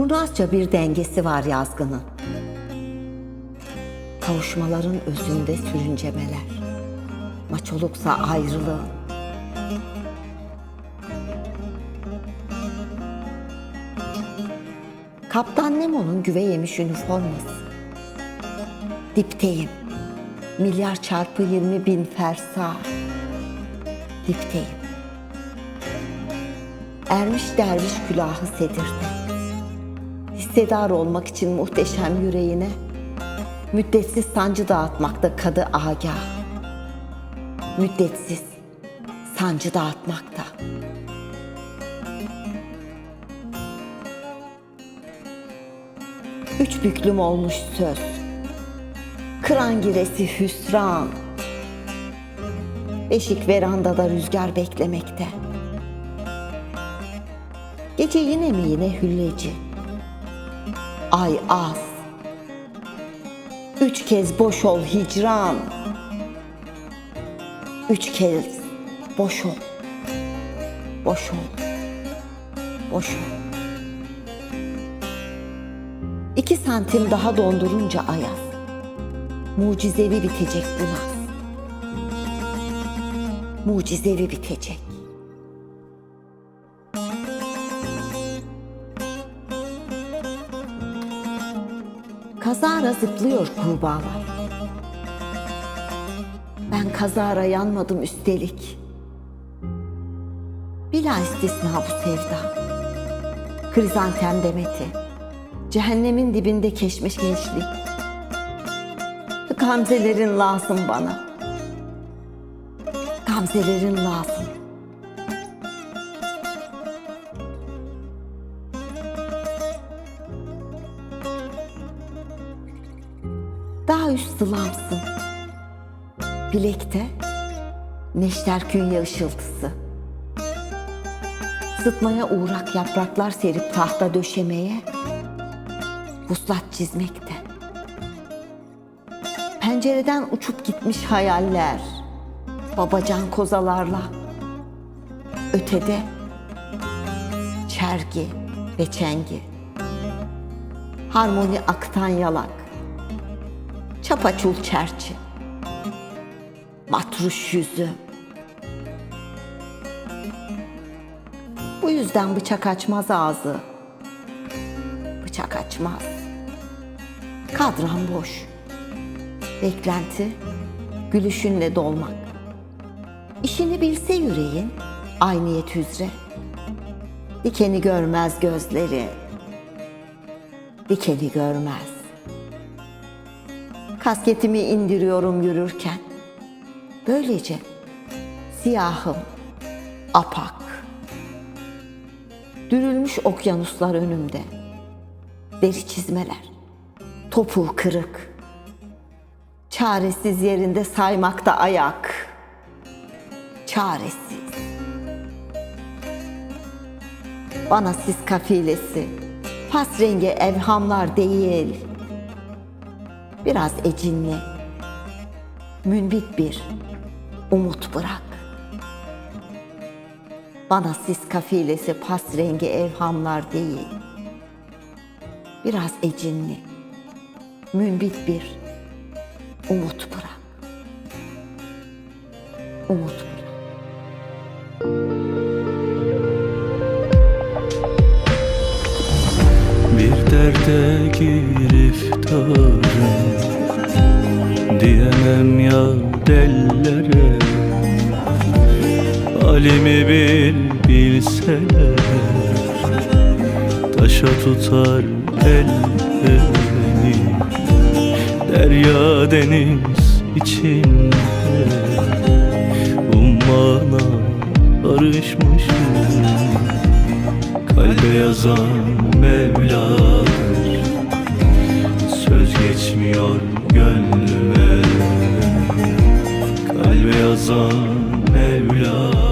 Kurnazca bir dengesi var yazgının. Kavuşmaların özünde sürüncemeler. Maçoluksa ayrılığın. Kaptan Nemo'nun güve yemiş üniforması. Dipteyim. Milyar çarpı 20 bin fersa. Dipteyim. Ermiş derviş külahı sedirdi. Hissedar olmak için muhteşem yüreğine müddetsiz sancı dağıtmakta kadı agah. Müddetsiz sancı dağıtmakta. Üç büklüm olmuş söz. Kıran giresi hüsran. Beşik verandada rüzgar beklemekte. Gece yine mi yine hülleci? Ay az. Üç kez boş ol hicran. Üç kez boş ol. Boş ol. Boş ol. İki santim daha dondurunca ayaz. Mucizevi bitecek bu. Mucizevi bitecek. Kazara zıplıyor kurbağalar. Ben kazara yanmadım üstelik. Bila istisna bu sevda. Krizantem demeti. Cehennemin dibinde keşmiş gençlik. Gamzelerin lazım bana. Gamzelerin lazım. Daha üst sılamsın. Bilekte neşter künye ışıltısı. Sıtmaya uğrak yapraklar serip tahta döşemeye vuslat çizmekte. Pencereden uçup gitmiş hayaller, babacan kozalarla. Ötede çergi ve çengi, harmoni aktan yalak, çapaçul çerçi, matruş yüzü. Bu yüzden bıçak açmaz ağzı, bıçak açmaz. Kadran boş. Beklenti gülüşünle dolmak. İşini bilse yüreğin ayniyet üzere. Dikeni görmez gözleri. Dikeni görmez. Kasketimi indiriyorum yürürken. Böylece siyahım, apak. Dürülmüş okyanuslar önümde. Deri çizmeler, topuğu kırık. Çaresiz yerinde saymakta ayak. Çaresiz. Bana siz kafilesi, pas rengi evhamlar değil. Biraz ecinli, münbit bir umut bırak. Bana siz kafilesi pas rengi evhamlar değil. Biraz ecinli, münbit bir umut bırak. Umut bırak. Derde giriftarım Diyemem ya dellere. Halimi bil bilseler Taşa tutar ellerini. Derya deniz içinde Ummana karışmışım Kalbe yazan Söz geçmiyor gönlüme. Kalbe yazan Mevla